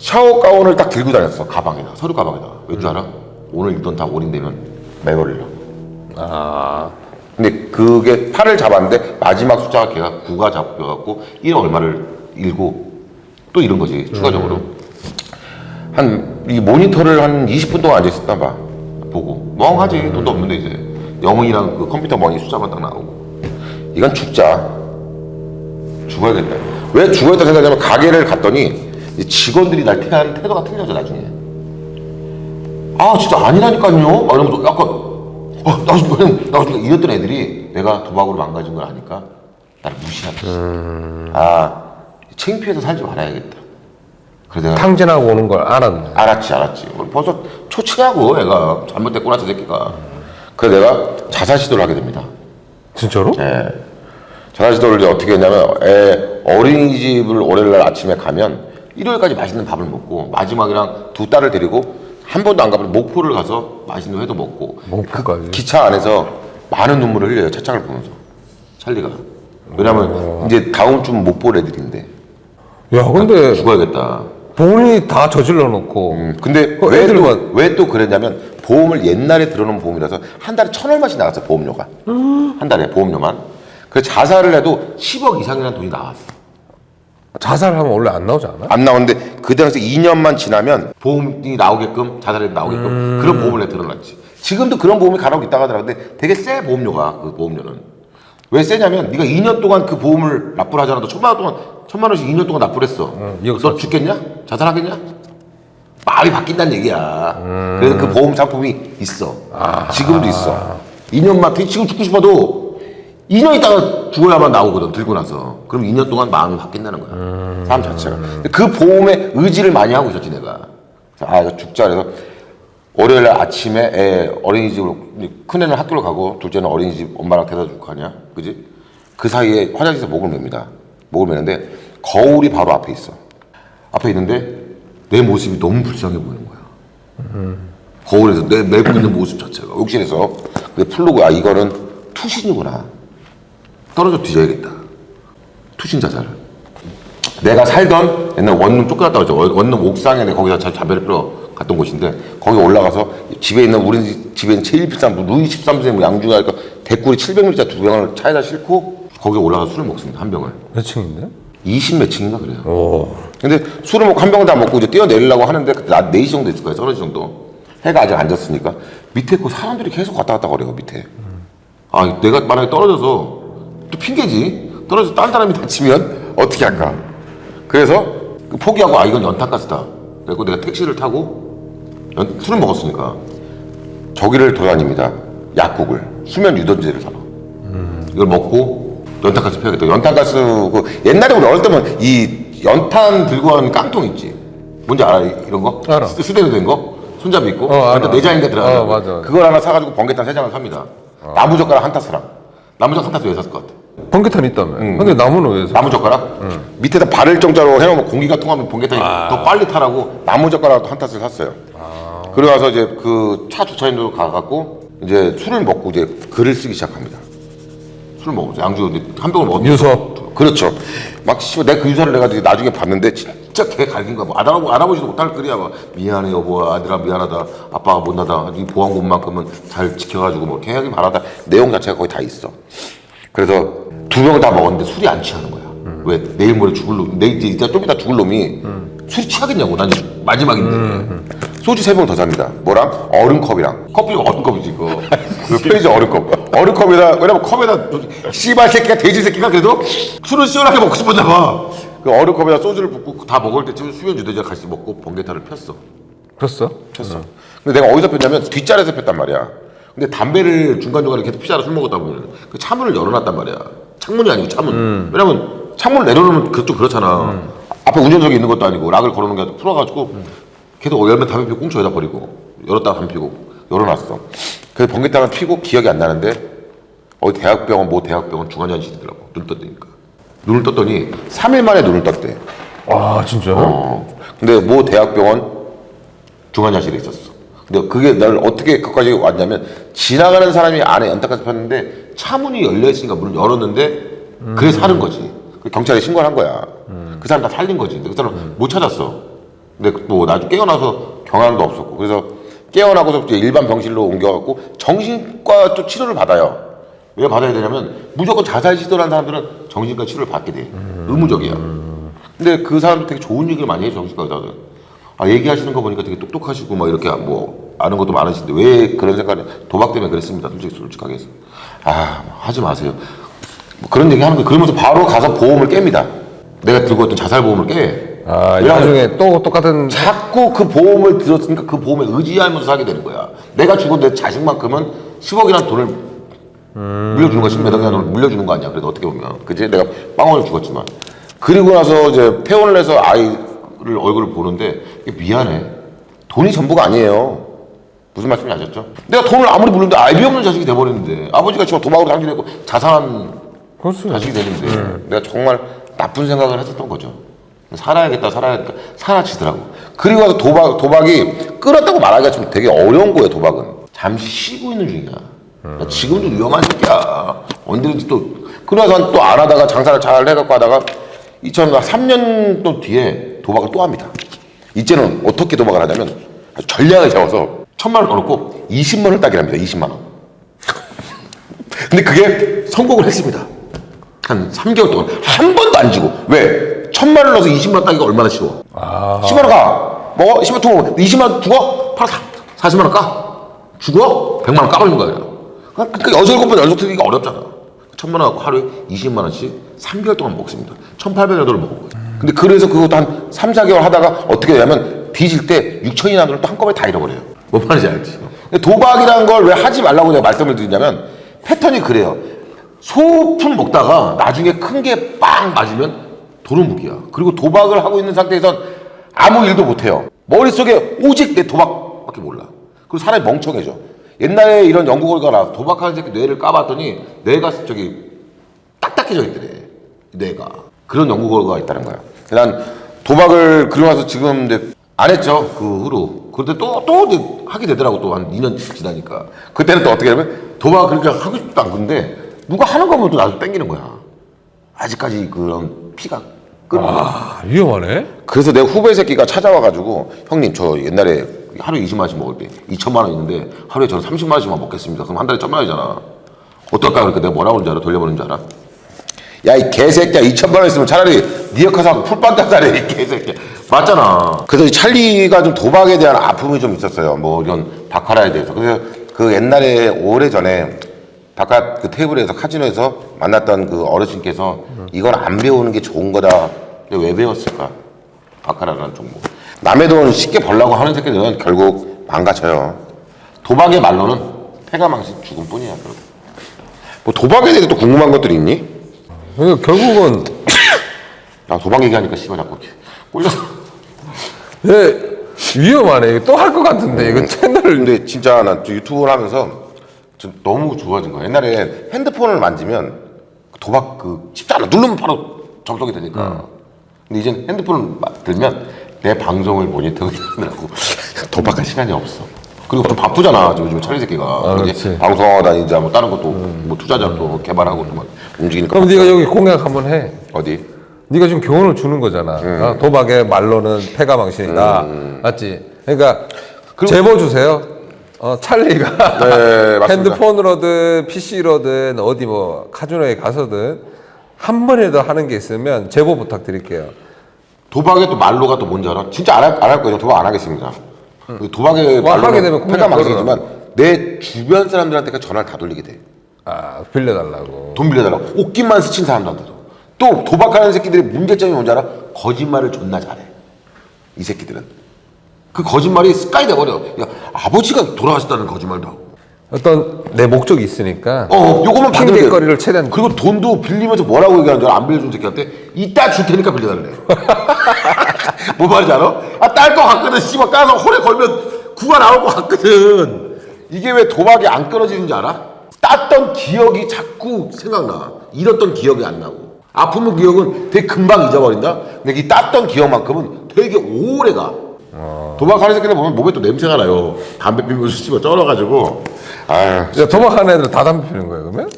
샤워 가운을 딱 들고 다녔어 가방에다. 서류 가방에다. 왜 줄 알아? 오늘 입던 다 올인되면 매버리려 아. 근데 그게 8을 잡았는데 마지막 숫자가 걔가 9가 잡혀갖고 1 얼마를 일고 또 이런 거지 추가적으로. 한 이 모니터를 한 20분 동안 앉아 있었나 봐. 보고. 멍하지. 돈도 없는데 이제. 영웅이랑 그 컴퓨터 멍이 숫자만 딱 나오고. 이건 죽자. 죽어야겠다. 왜 죽어야 겠다 생각하냐면 가게를 갔더니 이 직원들이 날 태하는 태도가 틀려져 나중에. 아 진짜 아니라니까요. 막 이러면서 약간 어 나가지고 나가지고 이랬던 애들이 내가 도박으로 망가진 걸 아니까 나를 무시하듯이 아 창피해서 살지 말아야겠다. 그래서 내가 탕진하고 오는 걸 알았네. 알았지 알았지. 벌써 초치하고 애가. 잘못됐구나 저 새끼가. 그래서 내가 자살 시도를 하게 됩니다. 진짜로? 예. 자살 시도를 이제 어떻게 했냐면 애 어린이집을 월요일 날 아침에 가면 일요일까지 맛있는 밥을 먹고 마지막이랑 두 딸을 데리고 한 번도 안 가본 목포를 가서 맛있는 회도 먹고 목포까지. 기차 안에서 많은 눈물을 흘려요 차창을 보면서. 찰리가. 왜냐면 이제 다음 주 목포 애들인데. 야 근데 죽어야겠다. 본인이 다 저질러 놓고. 음, 근데 그 애들만- 왜또 그랬냐면 보험을 옛날에 들어놓은 보험이라서 한 달에 천 얼마씩 나갔어 보험료가. 한 달에 보험료만. 그래서 자살을 해도 10억 이상이라는 돈이 나왔어 자살하면 원래 안 나오지 않아? 안 나오는데 그 당시 2년만 지나면 보험이 나오게끔 자살해도 나오게끔 그런 보험을 내가 들어놨지. 지금도 그런 보험이 간혹 있다고 하더라고. 근데 되게 세 보험료가 그 보험료는. 왜 세냐면 네가 2년 동안 그 보험을 납부를 하잖아. 너 천만 원 동안 천만 원씩 2년 동안 납부를 했어. 이억 너 죽겠냐? 자살하겠냐? 마음이 바뀐다는 얘기야. 그래서 그 보험 상품이 있어. 지금도 있어. 2년만 지금 죽고 싶어도 2년 있다가 죽어야만 나오거든 들고 나서. 그럼 2년 동안 마음이 바뀐다는 거야. 사람 자체가. 그 보험에 의지를 많이 하고 있었지 내가. 그래서 아 이거 죽자. 그래서 월요일 날 아침에 애 어린이집으로 큰애는 학교를 가고 둘째는 어린이집 엄마랑 데려다 줄 거 아니야? 그지? 그 사이에 화장실에서 목을 맵니다. 목을 매는데 거울이 바로 앞에 있어. 앞에 있는데 내 모습이 너무 불쌍해 보이는 거야. 거울에서 내 메고 있는 모습 자체가. 욕실에서. 근데 풀르고 아 이거는 투신이구나 떨어져 뒤져야겠다. 투신 자살 내가 살던 옛날 원룸 쫓겨났다 그러죠. 원- 원룸 옥상에 내가 거기서 자- 자배를 끌어 갔던 곳인데 거기 올라가서 집에 있는 우리 집- 집에 있는 제일 비싼 뭐 루이 13세 뭐 양주가 그러니까 대꾸리 700ml짜리 두 병을 차에다 싣고 거기 올라가서 술을 먹습니다 한 병을. 몇 층인데? 20 몇 층인가 그래요. 오. 근데 술을 먹고 한 병을 다 먹고 이제 뛰어내리려고 하는데 그때 나 4시 정도 있을 거야 3시 정도. 해가 아직 안 졌으니까. 밑에 그 사람들이 계속 왔다 갔다 거려요 밑에. 아 내가 만약에 떨어져서 또 핑계지 떨어져서 다른 사람이 다치면 어떻게 할까 그래서 그 포기하고 아 이건 연탄가스다 그래고 내가 택시를 타고 연- 술을 먹었으니까 저기를 돌아다닙니다 약국을 수면 유전제를 사러 이걸 먹고 연탄가스 펴야겠다. 연탄가스 그 옛날에 우리 어릴 때면 이 연탄 들고 가는 깡통 있지. 뭔지 알아 이런 거? 알아. 수- 수대로 된 거? 손잡이 있고. 어, 알아. 내장인가 들어가. 어, 맞아. 그걸 하나 사가지고 번개탄 세 장을 삽니다. 나무 젓가락 한 타스랑. 나무 젓가락 한 타스 왜 샀을 것 같아? 번개탄 있다며. 근데 나무는 왜 사? 나무 젓가락? 밑에다 바를 정자로 해놓으면 공기가 통하면 번개탄이 더 빨리 타라고 나무 젓가락 한 탓을 샀어요. 그러고 나서 이제 그 차 주차장으로 가갖고 이제 술을 먹고 이제 글을 쓰기 시작합니다. 술을 먹었죠. 양주 이제 한 병을 먹었는데. 유서. 그렇죠. 막 씨발 내가 그 유서를 내가 이제 나중에 봤는데 진짜 개 갈긴 거야. 뭐 알아보, 알아보지도 못할 글이야. 막 미안해 여보, 아들아 미안하다. 아빠가 못나다. 이 보안금만큼은 잘 지켜가지고 뭐 계약이 바라다. 내용 자체가 거의 다 있어. 그래서 두 병을 다 먹었는데 술이 안 취하는 거야. 왜 내일 모레 죽을 놈, 내일 이제 이따 좀 이따 죽을 놈이 술이 취하겠냐고. 난 이제 마지막인데. 소주 세 병 더 삽니다. 뭐랑 얼음컵이랑 커피가 얼음컵이지 그거. 그 편의점 얼음컵. 얼음컵에다 왜냐면 컵에다 씨발 새끼가 돼지 새끼가 그래도 술을 시원하게 먹고 싶었나 봐. 그 얼음컵에다 소주를 붓고 다 먹을 때쯤 수면 유대자 같이 먹고 번개탄을 폈어. 폈어? 폈어. 근데 내가 어디서 폈냐면 뒷자리에서 폈단 말이야. 근데 담배를 중간중간에 계속 피자로 술 먹었다 보면 그 차문을 열어놨단 말이야. 창문이 아니고 차문. 왜냐면 창문을 내려놓으면 그쪽 그렇잖아. 앞에 운전석이 있는 것도 아니고 락을 걸어놓은 게 아니라 풀어가지고 계속 열면 담배 피고 꽁초에다 버리고 열었다가 담배 피고 열어놨어. 그래서 번개탄을 피고 기억이 안 나는데 어디 대학병원 모 대학병원 중환자실이더라고. 눈 떴다니까. 눈을 떴더니 3일 만에 눈을 떴대. 아 진짜? 어. 근데 모 대학병원 중환자실에 있었어. 근데 그게 날 어떻게 그까지 왔냐면 지나가는 사람이 안에 연탄가스 폈는데 차문이 열려 있으니까 문을 열었는데 그래 사는 거지. 그 경찰에 신고를 한 거야. 그 사람 다 살린 거지. 근데 그 사람 못 찾았어. 근데 뭐 나중에 깨어나서 경황도 없었고 그래서 깨어나고서 이제 일반 병실로 옮겨갖고 정신과 또 치료를 받아요. 왜 받아야 되냐면 무조건 자살 시도한 사람들은 정신과 치료를 받게 돼. 의무적이야. 근데 그 사람들 되게 좋은 얘기를 많이 해 정신과 의사들. 아 얘기하시는 거 보니까 되게 똑똑하시고 막 이렇게 뭐 아는 것도 많으신데 왜 그런 생각을 도박 때문에 그랬습니다. 솔직히 솔직하게 해서 아 하지 마세요. 뭐 그런 얘기 하는 거 그러면서 바로 가서 보험을 깹니다. 내가 들고 있던 자살 보험을 깨. 아 왜냐면 나중에 또 똑같은 자꾸 그 보험을 들었으니까 그 보험에 의지하면서 사게 되는 거야. 내가 죽은 내 자식만큼은 10억이라는 돈을 물려주는 거야. 10몇 억이라는 돈을 물려주는 거 아니야. 그래도 어떻게 보면. 그지? 내가 빵원을 죽었지만. 그리고 나서 이제 폐원을 해서 아이를 얼굴을 보는데 이게 미안해. 돈이 전부가 아니에요. 무슨 말씀인지 아셨죠? 내가 돈을 아무리 물는데 알비 없는 자식이 돼버렸는데 아버지가 지금 도박으로 상진했고 자살한 그렇죠. 자식이 되는데 내가 정말 나쁜 생각을 했었던 거죠. 살아야겠다, 살아야겠다, 사라지더라고. 그리고 와서 도박, 도박이 끌었다고 말하기가 좀 되게 어려운 거예요, 도박은. 잠시 쉬고 있는 중이야. 나 지금도 위험한 새끼야. 언제든지 또, 그래서 또 안 하다가 장사를 잘 해갖고 하다가 2003년 또 뒤에 도박을 또 합니다. 이제는 어떻게 도박을 하냐면 아주 전략을 세워서 천만 원 넣어놓고 20만 원을 합니다, 20만 원. 근데 그게 성공을 했습니다. 한 3개월 동안 한 번도 안 지고 왜? 천만 원 넣어서 20만 원 따기가 얼마나 쉬워? 10만 원 가. 뭐 10만 원 두고 20만 원 두고 팔아 40만 원 까. 주고 100만 원 까버리는 거예요. 그러니까 여섯 일곱 번 연속 뜨기가 어렵잖아. 천만 원 갖고 하루에 20만 원씩 3개월 동안 먹습니다. 1,800원 정도를 먹은 거예요. 근데 그래서 그것도 한 3, 4개월 하다가 어떻게 되냐면 뒤질 때 6천이나 원을 또 한꺼번에 다 잃어버려요. 뭔 말인지 알지? 도박이라는 걸왜 하지 말라고 내가 말씀을 드리냐면 패턴이 그래요. 소품 먹다가 나중에 큰 게 빵 맞으면 도루묵이야. 그리고 도박을 하고 있는 상태에선 아무 일도 못해요. 머릿속에 오직 내 도박밖에 몰라. 그리고 사람이 멍청해져. 옛날에 이런 연구 결과가 나와서 도박하는 새끼 뇌를 까봤더니 뇌가 저기 딱딱해져 있더래. 뇌가. 그런 연구 결과가 있다는 거야. 난 도박을 그러고 나서 지금 안 했죠. 그 후로. 그런데 또, 또 하게 되더라고. 또 한 2년 지나니까. 그때는 또 어떻게 하냐면 도박 그렇게 하고 싶도 않고 근데 누가 하는 거 보면 또 나도 땡기는 거야. 아직까지 그런 피가 끓는 거야. 아 위험하네. 그래서 내 후배 새끼가 찾아와가지고 형님 저 옛날에 하루에 20만 원씩 먹을 때 2천만 원 있는데 하루에 저는 30만 원씩만 먹겠습니다. 그럼 한 달에 천만 원이잖아. 어떨까? 그러니까 내가 뭐라고 그러는 줄 알아? 돌려보는 줄 알아? 야 이 개새끼야. 2천만 원 있으면 차라리 네 니어 카서 풀반다 사래 이 개새끼야. 맞잖아. 그래서 이 찰리가 좀 도박에 대한 아픔이 좀 있었어요. 뭐 이런 바카라에 대해서. 그래서 그 옛날에 오래전에 바깥 그 테이블에서 카지노에서 만났던 그 어르신께서 이건 안 배우는 게 좋은 거다. 근데 왜 배웠을까? 바카라라는 종목. 남의 돈 쉽게 벌라고 하는 새끼들은 결국 망가져요. 도박의 말로는 패가 망신 죽음뿐이야 결국 뭐 도박에 대해서 또 궁금한 것들이 있니? 그러니까 결국은 나 도박 얘기하니까 씨발 자꾸 꼴려서 예, 위험하네. 또 할 것 같은데 이거 채널을 근데 진짜 나 유튜브를 하면서 좀 너무 좋아진 거야. 옛날에 핸드폰을 만지면 도박 그 쉽지 않아 누르면 바로 접속이 되니까. 근데 이젠 핸드폰을 마- 들면 내 방송을 모니터링 하느라고 도박할 시간이 없어 그리고 좀 바쁘잖아 저 요즘 찰리 새끼가 이제 그렇지. 방송하다 이제 뭐 다른 것도 뭐 투자자 또 개발하고 또막 움직이니까 그럼 네가 여기 공약 한번 해. 어디 네가 지금 교훈을 주는 거잖아. 어, 도박의 말로는 패가 망신이다. 맞지? 그러니까 제보 주세요. 어, 찰리가 네, 맞습니다. 핸드폰으로든 PC로든 어디 뭐 카지노에 가서든 한 번이라도 하는 게 있으면 제보 부탁드릴게요. 도박의 또 말로가 또 뭔지 알아? 진짜 안할안할 거예요. 도박 안 하겠습니다. 그 도박의 뭐 하게 되면 패가 그냥 망신이지만 내 주변 사람들한테까지 전화를 다 돌리게 돼. 아 빌려달라고. 돈 빌려달라고. 옷깃만 스친 사람들한테도. 또 도박하는 새끼들의 문제점이 뭔지 알아? 거짓말을 존나 잘해. 이 새끼들은. 그 거짓말이 습관이 돼버려. 야, 아버지가 돌아가셨다는 거짓말도 하고. 어떤 내 목적이 있으니까. 어, 요거만 돼. 핑계거리를 최대한 그리고 돈도 빌리면서 뭐라고 얘기하는 줄? 안 빌려준 새끼한테 이따 줄 테니까 빌려달래. 뭐 말인지 알아? 아, 딸 거 같거든. 씨발 까서 홀에 걸면 구가 나올 거 같거든. 이게 왜 도박이 안 끊어지는지 알아? 땄던 기억이 자꾸 생각나. 잃었던 기억이 안 나고. 아프면 기억은 되게 금방 잊어버린다? 근데 이 땄던 기억만큼은 되게 오래 가. 도박하는 새끼들 보면 몸에 또 냄새가 나요. 담배 피면서 씨발 쩔어가지고. 아유. 야, 도박하는 애들 다 담배 피는 거예요, 그러면?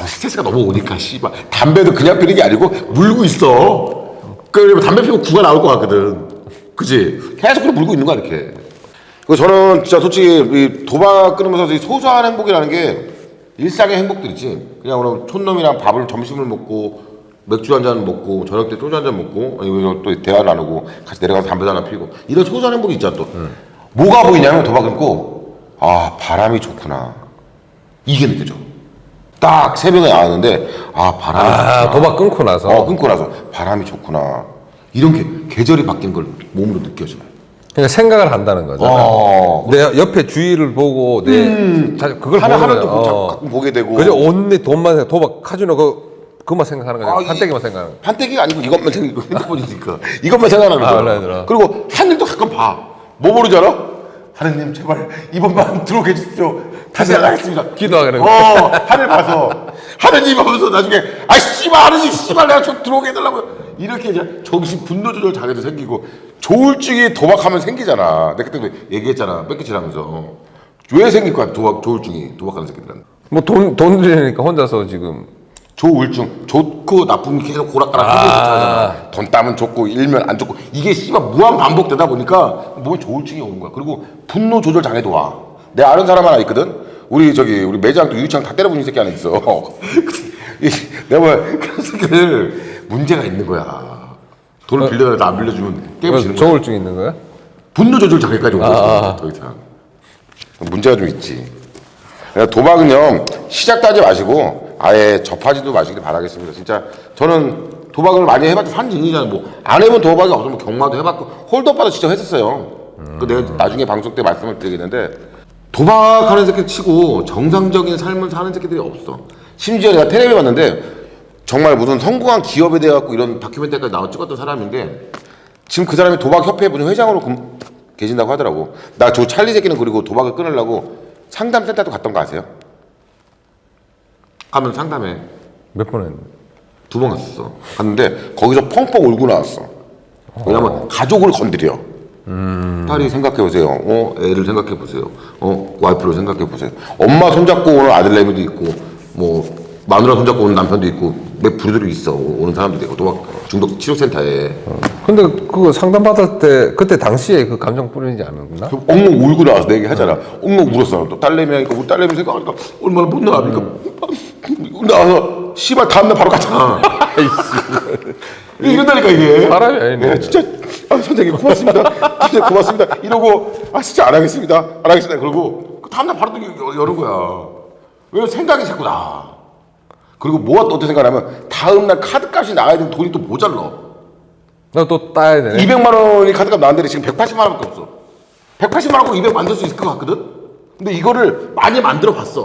아, 스트레스가 너무 오니까 씨발 담배도 그냥 피는 게 아니고 물고 있어. 그러면 담배 피면 구가 나올 것 같거든. 그지? 계속 그래 물고 있는 거야 이렇게. 그 저는 진짜 솔직히 이 도박 끊으면서 이 소소한 행복이라는 게 일상의 행복들이지. 그냥 오늘 촌놈이랑 밥을 점심을 먹고 맥주 한 잔 먹고 저녁 때 소주 한 잔 먹고 아니면 또 대화 나누고 같이 내려가서 담배 하나 피고 이런 소소한 행복이 있잖아 또. 뭐가 보이냐면 도박 끊고 아 바람이 좋구나 이게 느껴져. 딱 새벽에 나왔는데 아 바람이 아 좋구나. 도박 끊고 나서 어 끊고 나서 바람이 좋구나 이런 게 계절이 바뀐 걸 몸으로 느껴져. 그냥 생각을 한다는 거잖아. 어. 내 옆에 주위를 보고 내 자, 그걸 하나 보는 하나도 거야. 어. 보게 되고. 그저 온내 돈만 생각, 도박 카지노 그 그만 생각하는 거야. 아, 이- 한때기만 생각하는 거야. 판때기가 아니고 이것만 핸드폰이니까 이것만 생각하는 아, 거야. 알아, 알아. 그리고 하늘도 가끔 봐. 뭐 모르지 않아? 하느님 제발 이번만 들어오게 해주십시오. 다시 하겠습니다. 기도하는 어, 하늘 봐서 하느님 하면서 나중에 아 씨발 하느님 씨발 내가 좀 들어오게 해달라고 이렇게 이제 정신 분노 조절 장애도 생기고 조울증이 도박하면 생기잖아. 내가 그때도 얘기했잖아. 뺏기치라면서 왜 생길 거야 도박 조울증이 도박하는 새끼들은. 뭐돈 돈 들이니까 혼자서 지금 조울증 좋고 나쁨이 계속 고락가락 아. 아~ 돈 따면 좋고 일면 안 좋고. 이게 씨발 무한 반복되다 보니까 몸에 조울증이 오는 거야. 그리고 분노 조절 장애도 와. 내가 아는 사람 하나 있거든? 우리 저기 우리 매장 또 유치장 다 때려부는 새끼 하나 있어. 이- 내가 뭐 그런 새끼들 문제가 있는 거야. 돈을 빌려달라 안 빌려주면 지는 거야. 저울증 있는 거야? 분노 조절 장애까지 오고 있어 더 이상. 문제가 좀 있지. 그러니까 도박은요 시작도 하지 마시고 아예 접하지도 마시길 바라겠습니다 진짜 저는 도박을 많이 해봤죠 산증이잖아요 뭐 안 해본 도박이 없으면 경마도 해봤고 홀더바도 진짜 했었어요 그 내가 나중에 방송 때 말씀을 드리겠는데 도박하는 새끼 치고 정상적인 삶을 사는 새끼들이 없어 심지어 내가 텔레비 봤는데 정말 무슨 성공한 기업에 대해 갖고 이런 다큐멘터리까지 나와 찍었던 사람인데 지금 그 사람이 도박협회 분이 회장으로 금- 계신다고 하더라고. 나 저 찰리 새끼는 그리고 도박을 끊으려고 상담센터도 갔던 거 아세요? 가면 상담해. 몇 번 했는데? 두 번 갔었어. 갔는데 거기서 펑펑 울고 나왔어. 왜냐면 가족을 건드려. 딸이 생각해 보세요. 어, 애를 생각해 보세요. 어, 와이프를 생각해 보세요. 엄마 손잡고 오는 아들내미도 있고, 뭐 마누라 손잡고 오는 남편도 있고, 몇 부류들이 있어. 오는 사람들도 있고, 도박 중독 치료센터에. 근데 그거 상담 받을 때 그때 당시에 그 감정 뿌리지 않았나? 그 엉엉 울고 나와서 내 얘기 하잖아. 엉엉 울었어. 또 딸내미 하니까 우리 딸내미 생각하니까 얼마나 못 나가니까 나와서 씨발 다음날 바로 갔잖아. 이런다니까 이게. 사람이 아니네. 네, 진짜 아, 선생님 고맙습니다. 진짜 고맙습니다. 이러고 아 진짜 안 하겠습니다. 안 하겠습니다. 그러고 그 다음날 바로 또 여- 여는 거야. 왜 생각이 자꾸 나. 그리고 뭐가 또 어떻게 생각하냐면 다음날 카드값이 나가야 되는 돈이 또 모자라. 나또 따야 되네. 200만 원이 카드값 나왔는데 지금 180만 원밖에 없어. 180만 원고 200 만들 수 있을 것 같거든? 근데 이거를 많이 만들어 봤어.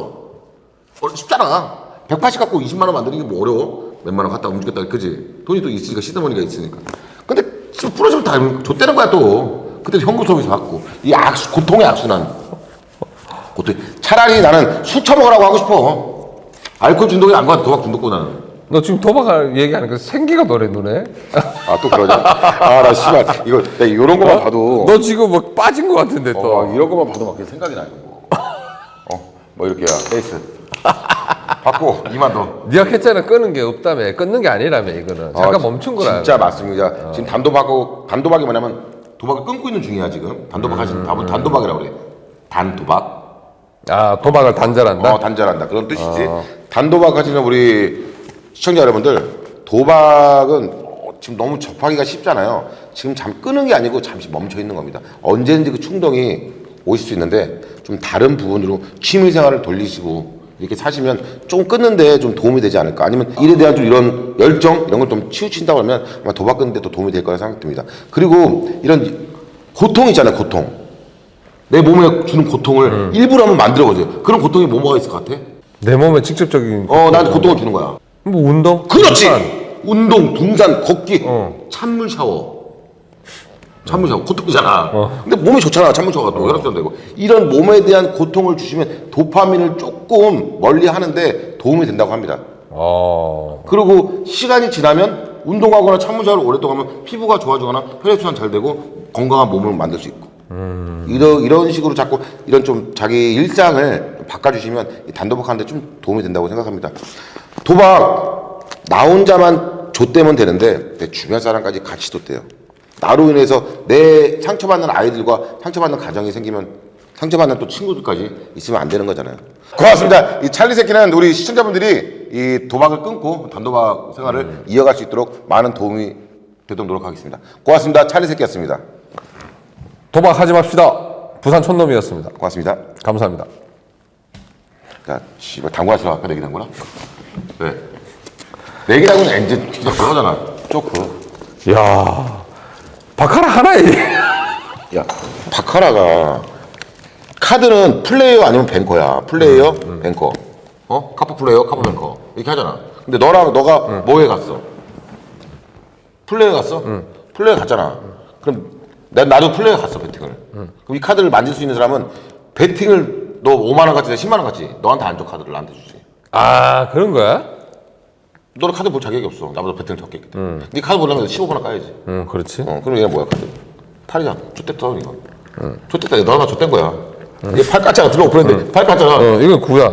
어, 쉽잖아. 180 갖고 20만 원 만드는 게 뭐 어려워? 몇만 원 갖다 움직였다, 그지? 돈이 또 있으니까, 시드머니가 있으니까. 근데 지금 부러지면 다 좆되는 거야, 또. 그때 현금 소비서 받고. 이 악수, 고통의 악순환. 고통. 차라리 나는 술 처먹으라고 하고 싶어. 알코올 중독이 안 가도 도박 중독고 나는. 너 지금 도박할 얘기하니까 생기가 노래 눈에. 아, 또 그러냐? 아, 나 씨발. 이거, 내가 이런 것만 봐도. 너 지금 뭐 빠진 것 같은데 또. 어, 이런 것만 봐도 막 생각이 나 이런 거. 어, 뭐 이렇게야. 베이스. 받고 2만 더. 네가 했잖아 끊는 게 없다며 끊는 게 아니라며 이거는 잠깐 어, 멈춘 거라. 진짜 맞습니다. 지금 단도박하고 단도박이 뭐냐면 도박을 끊고 있는 중이야 지금. 단도박 하시는 답은 단도박이라고 그래. 단도박. 아 도박을 단절한다. 어, 단절한다. 그런 뜻이지. 단도박 하시는 우리 시청자 여러분들, 도박은 어, 지금 너무 접하기가 쉽잖아요. 지금 잠 끄는 게 아니고 잠시 멈춰 있는 겁니다. 언제든지 그 충동이 오실 수 있는데 좀 다른 부분으로 취미 생활을 돌리시고 이렇게 사시면 좀 끊는데 좀 도움이 되지 않을까. 아니면 일에 대한 좀 이런 열정 이런 걸 좀 치우친다고 하면 아마 도박 끊는데 또 도움이 될 거라 생각됩니다. 그리고 이런 고통 있잖아요, 고통. 내 몸에 주는 고통을 일부러 한번 만들어 보세요. 그런 고통이 뭐가 있을 것 같아? 내 몸에 직접적인. 어, 나한테 고통을 주는 거야. 뭐 운동? 그렇지. 운동, 등산, 걷기, 어. 찬물 샤워. 찬물 샤워 고통이잖아. 근데 몸이 좋잖아. 샤워가 또 혈액순환 되고. 이런 몸에 대한 고통을 주시면 도파민을 조금 멀리 하는데 도움이 된다고 합니다. 어. 그리고 시간이 지나면 운동하거나 샤워를 오랫동안 하면 피부가 좋아지거나 혈액순환 잘 되고 건강한 몸을 만들 수 있고. 이런 이런 식으로 자꾸 이런 좀 자기 일상을 바꿔주시면 이 단도박하는데 좀 도움이 된다고 생각합니다. 도박 나 혼자만 좆되면 되는데 내 주변 사람까지 같이 좆대요. 나로 인해서 내 상처받는 아이들과 상처받는 가정이 생기면 상처받는 또 친구들까지 있으면 안 되는 거잖아요. 고맙습니다. 이 찰리 새끼는 우리 시청자분들이 이 도박을 끊고 단도박 생활을 이어갈 수 있도록 많은 도움이 되도록 노력하겠습니다. 고맙습니다. 찰리 새끼였습니다. 도박하지 맙시다. 부산 촌놈이었습니다. 고맙습니다. 감사합니다. 야, 씨발 당구하시러 아까 내기 당구나? 왜? 내기 당구는 이제 진짜 그거잖아. 쪼크. 야 바카라 하나에 야, 바카라가 카드는 플레이어 아니면 뱅커야. 플레이어, 뱅커. 어? 카프 플레이어, 카프 뱅커. 이렇게 하잖아. 근데 너랑 너가 뭐에 갔어? 플레이어 갔어? 플레이어 갔잖아. 그럼 난 나도 플레이어 갔어 배팅을. 그럼 이 카드를 만질 수 있는 사람은 배팅을 너 5만 원 같이 내 10만 원 같이 너한테 안 줘 카드를 나한테 주지. 아 그런 거야? 너는 카드 볼 자격이 없어. 나보다 배팅을 적게 했기 때문에. 네 카드 보려면 15분 까야지. 응 그렇지. 어, 그럼 얘 뭐야 카드? 팔이야. 좆됐어 이거. 좆됐다. 너 하나 좆된 거야. 얘팔 깠잖아. 들어오 그랬는데 팔 깠잖아. 어 이건 구야.